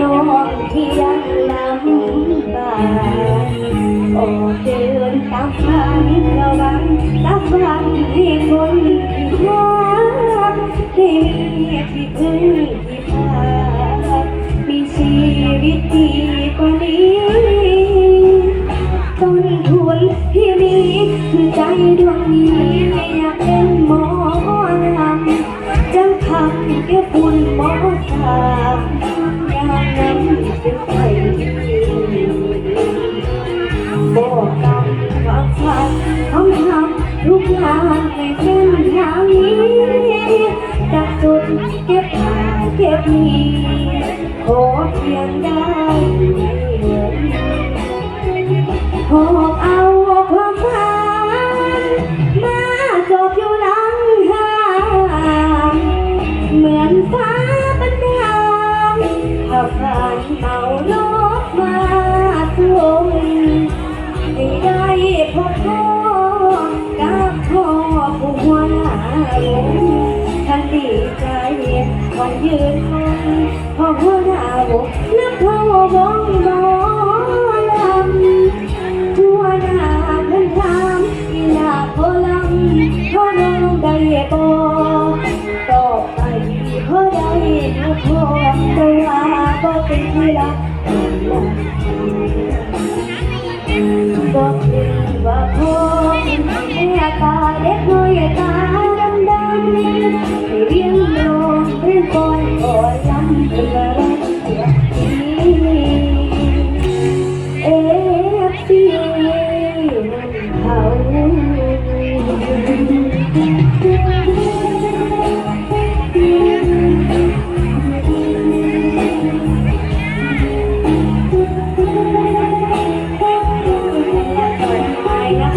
น้องที่ยังลำบากออกเดินตามทางเราบังตามทางที่คนที่มอกที่มีที่พึ่งที่พามีชีวิตดีกว่านี้ต้นทุนที่มีคือใจดวงนี้ไม่อยากเป็นหมอลำจะทำแค่ปุ่นหมอสาม กกันว่าฉันทำทำทุกอย่างในเส้นทางนี้จากสุดเก็บหาเก็บมีขอเพียงได้เหมือนหอบเอา วันยืนคงพอหัวหน้าวงนับพ่อวงหมอลำหัวหน้าเพิ่นถามอีลาโพลังพ่อน้องได้บ่ตอไปพ่อได้อยู่พ่อแต่ว่าก็เป็นที่รักบอก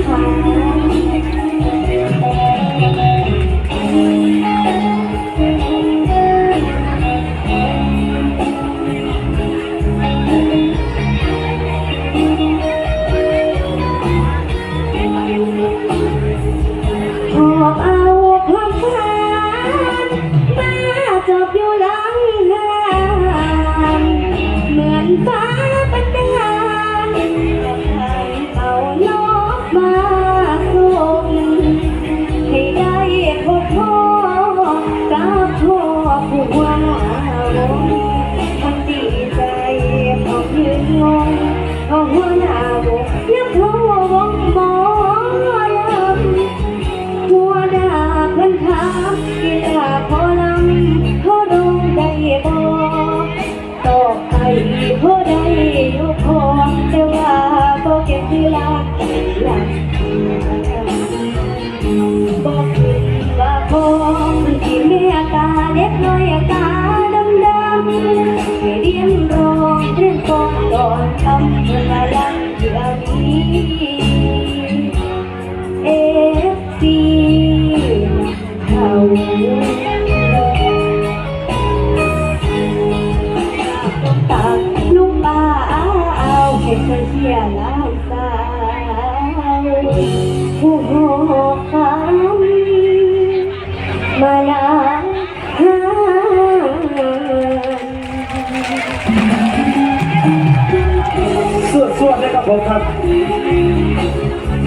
ความรัก ว่าวงทั้งดีใจพอยืนงงอหัวหน้าวงยังพ่อวงหมอลำหัวดาเพิ่นถามกีฬาพอลำพอดงได้บ่ตอบไปพอได้อยู่พอแต่ว่าบ่เก็บเวลาหลักบอกเลยว่าพอ อนทำเวลาลังเดี๋ยว วนส่วนนะครับผมครับ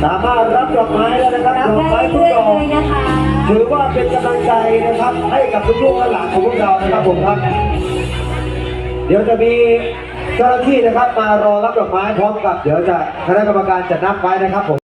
สามารถรับดอกไม้แล้วนะครับรับดอกได้ไม้ทุกเรื่อยดอกเลยนะคะถือว่าเป็นกำลังใจนะครับ ให้กับลูกๆและหลานของพวกเรานะครับผมครับ เดี๋ยวจะมีเจ้าหน้าที่นะครับมารอรับดอกไม้พร้อมกับ เดี๋ยวจะคณะกรรมการจะนับไว้นะครับผม